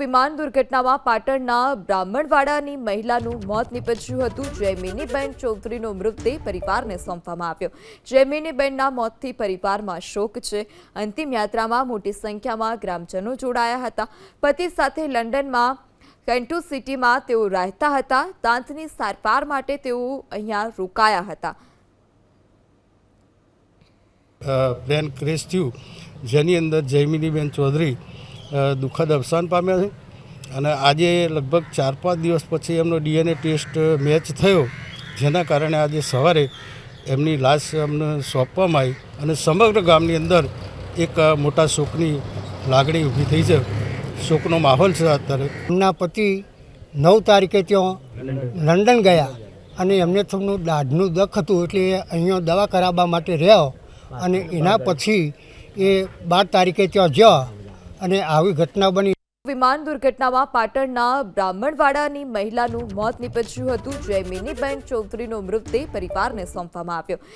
વિમાન દુર્ઘટનામાં પાટણના બ્રાહ્મણવાડાની મહિલાનું મોત નીપજ્યું હતું. જયમિનીબેન ચૌધરીનો મૃતદેહ પરિવારને સોંપવામાં આવ્યો. જયમિનીબેનના મોતથી પરિવારમાં શોક છે. અંતિમ યાત્રામાં મોટી સંખ્યામાં ગ્રામજનો જોડાયા હતા. પતિ સાથે લંડનમાં, કેન્ટુ સિટીમાં તેઓ રહેતા હતા. દાંતની સારવાર માટે તેઓ અહીંયા રોકાયા હતા. પ્લેન ક્રેશ જેની અંદર જયમિનીબેન ચૌધરી દુઃખદ અવસાન પામ્યા છે. અને આજે લગભગ ચાર પાંચ દિવસ પછી એમનો ડીએનએ ટેસ્ટ મેચ થયો, જેના કારણે આજે સવારે એમની લાશ અમને સોંપવામાં આવી અને સમગ્ર ગામની અંદર એક મોટા શોકની લાગણી ઊભી થઈ છે. શોકનો માહોલ છે અત્યારે. એમના પતિ નવ તારીખે ત્યાં લંડન ગયા અને એમને થોડું દાઢનું દખ હતું એટલે અહીંયા દવા કરાવવા માટે રહ્યો અને એના પછી એ બાર તારીખે ત્યાં જ્યાં અને આવી ઘટના બની. વિમાન દુર્ઘટનામાં પાટણના બ્રાહ્મણવાડાની મહિલાનું મોત નીપજ્યું હતું. જે મિની બેન ચૌધરીનો મૃતદેહ પરિવારને સોંપવામાં આવ્યો.